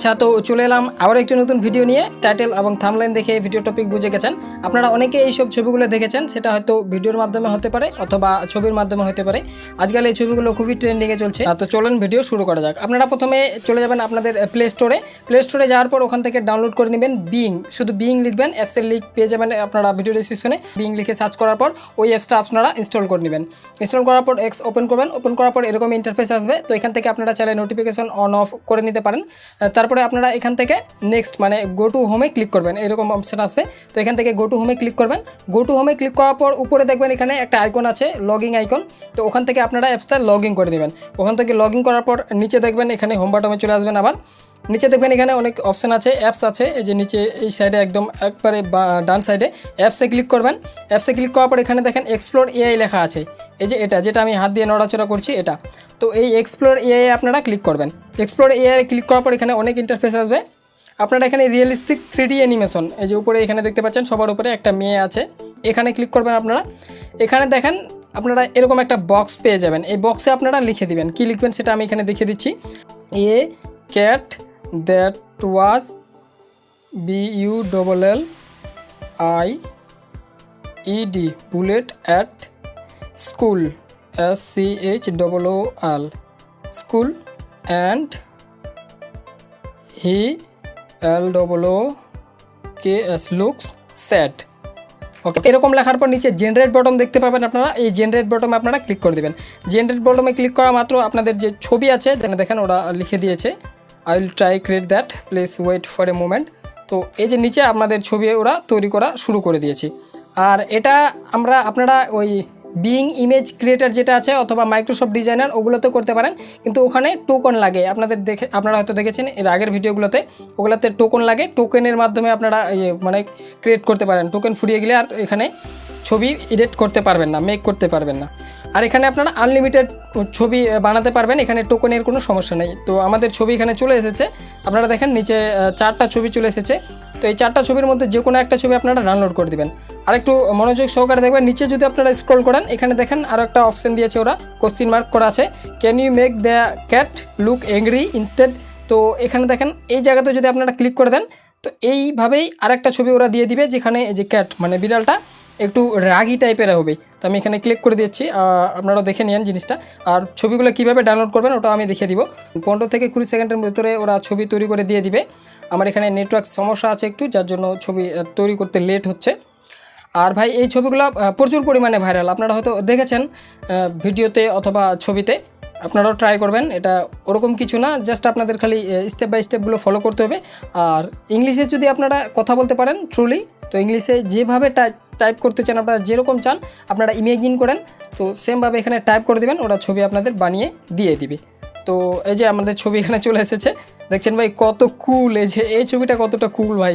আচ্ছা তো চলে এলাম আবার একটি নতুন ভিডিও নিয়ে। টাইটেল এবং থামলাইন দেখে ভিডিও টপিক বুঝে গেছেন। আপনারা অনেকে এইসব ছবিগুলো দেখেছেন, সেটা হয়তো ভিডিওর মাধ্যমে হতে পারে অথবা ছবির মাধ্যমে হতে পারে। আজকাল এই ছবিগুলো খুবই ট্রেন্ডিংয়ে চলছে। তো চলেন ভিডিও শুরু করা যাক। আপনারা প্রথমে চলে যাবেন আপনাদের প্লে স্টোরে প্লে স্টোরে যাওয়ার পর ওখান থেকে ডাউনলোড করে নেবেন বিং শুধু বিং লিখবেন অ্যাপসের লিঙ্ক পেয়ে যাবেন আপনারা ভিডিও ডিসক্রিপশনে বিং লিখে সার্চ করার পর ওই অ্যাপসটা আপনারা ইনস্টল করে নেবেন। ইনস্টল করার পর এক্স ওপেন করবেন। ওপেন করার পর এরকম ইন্টারফেস আসবে। তো এখান থেকে আপনারা চাইলে নোটিফিকেশন অন অফ করে নিতে পারেন। তারপরে আপনারা এখান থেকে নেক্সট মানে গো টু হোমে ক্লিক করবেন। এরকম অপশন আসবে। তো এখান থেকে গো টু হোমে ক্লিক করবেন। গো টু হোমে ক্লিক করার পর উপরে দেখবেন এখানে একটা আইকন আছে লগিং আইকন তো ওখান থেকে আপনারা অ্যাপসটা লগ ইন করে নেবেন। ওখান থেকে লগ ইন করার পর নিচে দেখবেন এখানে হোম বাটমে চলে আসবেন আবার। নিচে দেখবেন এখানে অনেক অপশান আছে অ্যাপস আছে। এই যে নিচে এই সাইডে একদম একবারে ডান সাইডে অ্যাপসে ক্লিক করবেন। অ্যাপসে ক্লিক করার পর এখানে দেখেন এক্সপ্লোর এআই লেখা আছে। এই যে এটা, যেটা আমি হাত দিয়ে নড়াচড়া করছি এটা। তো এই এক্সপ্লোর এআই আপনারা ক্লিক করবেন। এক্সপ্লোর এআই ক্লিক করার পর এখানে অনেক ইন্টারফেস আসবে। আপনারা এখানে রিয়েলিস্টিক থ্রি ডি অ্যানিমেশন এই যে উপরে এখানে দেখতে পাচ্ছেন, সবার উপরে একটা মেয়ে আছে। এখানে ক্লিক করবেন আপনারা। এখানে দেখেন, আপনারা এরকম একটা বক্স পেয়ে যাবেন। এই বক্সে আপনারা লিখে দিবেন। কি লিখবেন সেটা আমি এখানে দেখিয়ে দিচ্ছি। A cat that was B U double L I E D bullied at school S C H double O L school and he L double K S looks sad okay এরকম লেখার পর নিচে জেনারেট বটম দেখতে পাবেন আপনারা। এই generate বটমে আপনারা click করে দেবেন। জেনারেট বটমে ক্লিক করা মাত্র আপনাদের যে ছবি আছে, দেখেন ওরা লিখে দিয়েছে I will try create that please wait for a moment তো এই যে নিচে আপনাদের ছবি ওরা তৈরি করা শুরু করে দিয়েছে। আর এটা আমরা, আপনারা ওই বিইং ইমেজ ক্রিয়েটার যেটা আছে অথবা মাইক্রোসফট ডিজাইনার ওগুলোতে করতে পারেন। কিন্তু ওখানে টোকন লাগে। আপনাদের দেখে আপনারা হয়তো দেখেছেন এর আগের ভিডিওগুলোতে ওগুলোতে টোকন লাগে। টোকেনের মাধ্যমে আপনারা ইয়ে মানে ক্রিয়েট করতে পারেন। টোকেন ফুরিয়ে গেলে আর এখানে ছবি এডিট করতে পারবেন না মেক করতে পারবেন না। আর এখানে আপনারা আনলিমিটেড ছবি বানাতে পারবেন। এখানে টোকনের কোনো সমস্যা নেই। তো আমাদের ছবি এখানে চলে এসেছে। আপনারা দেখেন নিচে চারটা ছবি চলে এসেছে। তো এই চারটা ছবির মধ্যে যে কোনো একটা ছবি আপনারা ডাউনলোড করে দেবেন। আর একটু মনোযোগ সহকারে দেখবেন, নিচে যদি আপনারা স্ক্রল করেন, এখানে দেখেন আরও একটা অপশান দিয়েছে ওরা কোশ্চিন মার্ক করা আছে। Can you make the cat look angry instead তো এখানে দেখেন, এই জায়গাতে যদি আপনারা ক্লিক করে দেন তো এইভাবেই আরেকটা ছবি ওরা দিয়ে দিবে, যেখানে যে ক্যাট মানে বিড়ালটা একটু রাগি টাইপের হবে। তো আমি এখানে ক্লিক করে দিচ্ছি আপনারা দেখে নিন জিনিসটা। আর ছবিগুলো কীভাবে ডাউনলোড করবেন ওটা আমি দেখিয়ে দিব। পনেরো থেকে কুড়ি সেকেন্ডের ভিতরে ওরা ছবি তৈরি করে দিয়ে দিবে। আমার এখানে নেটওয়ার্ক সমস্যা আছে একটু, যার জন্য ছবি তৈরি করতে লেট হচ্ছে। আর ভাই, এই ছবিগুলো প্রচুর পরিমাণে ভাইরাল আপনারা হয়তো দেখেছেন ভিডিওতে অথবা ছবিতে। আপনারাও ট্রাই করবেন। এটা ওরকম কিছু না জাস্ট আপনাদের খালি স্টেপ বাই স্টেপগুলো ফলো করতে হবে। আর ইংলিশে যদি আপনারা কথা বলতে পারেন ট্রুলি তো ইংলিশে যেভাবে টাইপ করতে চান, আপনারা যেরকম চান, আপনারা ইমেজিন করেন। তো সেমভাবে এখানে টাইপ করে দেবেন, ওরা ছবি আপনাদের বানিয়ে দিয়ে দিবে। তো এই যে আমাদের ছবি এখানে চলে এসেছে, দেখছেন ভাই কত কুল এই যে, এই ছবিটা কতটা কুল ভাই।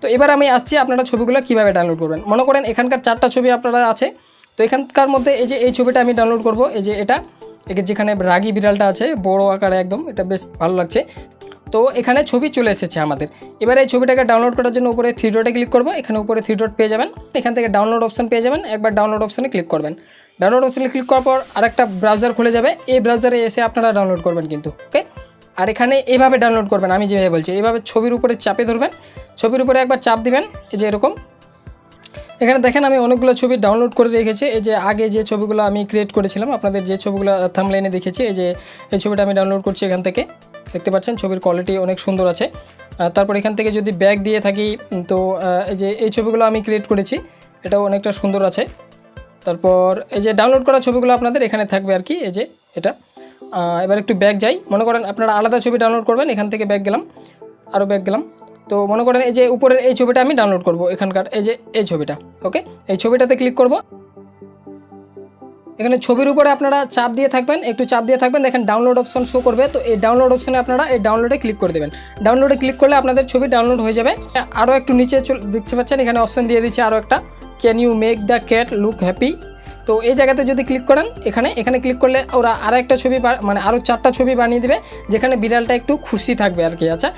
তো এবার আমি আসছি আপনারা ছবিগুলো কীভাবে ডাউনলোড করবেন। মনে করেন এখানকার চারটা ছবি আপনারা আছে, তো এখানকার মধ্যে এই যে, এই ছবিটা আমি ডাউনলোড করব, এই যে এটা। একে যেখানে রাগি বিড়ালটা আছে, বড় আকারে একদম, এটা বেশ ভালো লাগছে। তো এখানে ছবি চলে এসেছে আমাদের। এবার এই ছবিটাকে ডাউনলোড করার জন্য উপরে থ্রি ডটে ক্লিক করব। এখানে উপরে থ্রি ডট পেয়ে যাবেন। এখান থেকে ডাউনলোড অপশন পেয়ে যাবেন। একবার ডাউনলোড অপশনে ক্লিক করবেন। ডাউনলোড অপশনে ক্লিক করার পর আরেকটা ব্রাউজার খুলে যাবে। এই ব্রাউজারে এসে আপনারা ডাউনলোড করবেন কিন্তু ওকে আর এখানে এইভাবে ডাউনলোড করবেন, আমি যেভাবে বলছি এইভাবে ছবির উপরে চাপে ধরবেন। ছবির উপরে একবার চাপ দিবেন, এই যে এরকম। এখানে দেখেন আমি অনেকগুলো ছবি ডাউনলোড করে রেখেছি। এই যে আগে যে ছবিগুলো আমি ক্রিয়েট করেছিলাম, আপনাদের যে ছবিগুলো থামলাইনে দেখেছি, এই যে এই ছবিটা আমি ডাউনলোড করছি এখান থেকে। দেখতে পাচ্ছেন ছবির কোয়ালিটি অনেক সুন্দর আছে। তারপর এখান থেকে যদি ব্যাগ দিয়ে থাকি তো এই যে এই ছবিগুলো আমি ক্রিয়েট করেছি, এটাও অনেকটা সুন্দর আছে। তারপর এই যে ডাউনলোড করা ছবিগুলো আপনাদের এখানে থাকবে আর কি, এই যে এটা। এবার একটু ব্যাগ যাই। মনে করেন আপনারা আলাদা ছবি ডাউনলোড করবেন, এখান থেকে ব্যাগ গেলাম আরও ব্যাগ গেলাম। তো মনে করেন এই যে উপরের এই ছবিটা আমি ডাউনলোড করব, এখানকার এই যে এই ছবিটা ওকে এই ছবিটাতে ক্লিক করব। এখানে ছবির উপরে আপনারা চাপ দিয়ে থাকবেন, একটু চাপ দিয়ে থাকবেন, দেখেন ডাউনলোড অপশন শো করবে, তো এই ডাউনলোড অপশনে আপনারা এই ডাউনলোডে ক্লিক করে দেবেন। ডাউনলোডে ক্লিক করলে আপনাদের ছবি ডাউনলোড হয়ে যাবে। আরও একটু নিচে দেখতে পাচ্ছেন, এখানে অপশন দিয়ে দিচ্ছে আরও একটা can you make the cat look happy তো এই জায়গাতে যদি ক্লিক করেন, এখানে এখানে ক্লিক করলে ওরা আরও একটা ছবি মানে আরও চারটা ছবি বানিয়ে দেবে, যেখানে বিড়ালটা একটু খুশি থাকবে আর কি আচ্ছা?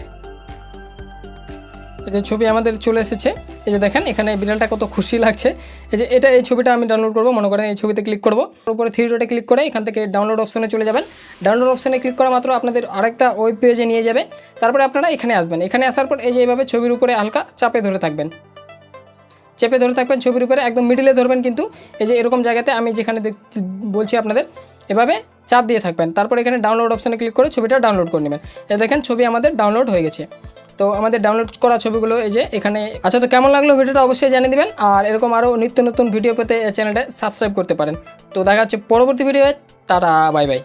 এই যে ছবি আমাদের চলে এসেছে, এই যে দেখেন, এখানে বিড়ালটা কত খুশি লাগছে। এই যে এটা এই ছবিটা আমি ডাউনলোড করব, মনে করেন এই ছবিতে ক্লিক করব। উপরে থ্রি ডটে ক্লিক করে এখান থেকে ডাউনলোড অপশনে চলে যাবেন। ডাউনলোড অপশনে ক্লিক করা মাত্র আপনাদের আরেকটা ওয়েব পেজে নিয়ে যাবে। তারপরে আপনারা এখানে আসবেন। এখানে আসার পর এই যে এইভাবে ছবির উপরে হালকা চাপে ধরে থাকবেন। চেপে ধরে থাকবেন, ছবির উপরে একদম মিডিলে ধরবেন কিন্তু এই যে এরকম জায়গাতে আমি যেখানে বলছি আপনাদের, এভাবে চাপ দিয়ে থাকবেন। তারপর এখানে ডাউনলোড অপশানে ক্লিক করে ছবিটা ডাউনলোড করে নেবেন। এই দেখেন ছবি আমাদের ডাউনলোড হয়ে গেছে। তো আমাদের ডাউনলোড করা ছবিগুলো এই যে এখানে আচ্ছা তো কেমন লাগল ভিডিওটা অবশ্যই জানিয়ে দেবেন। আর এরকম আরও নিত্য নতুন ভিডিও পেতে চ্যানেলটা সাবস্ক্রাইব করতে পারেন। তো দেখা হচ্ছে পরবর্তী ভিডিও টাটা বাই বাই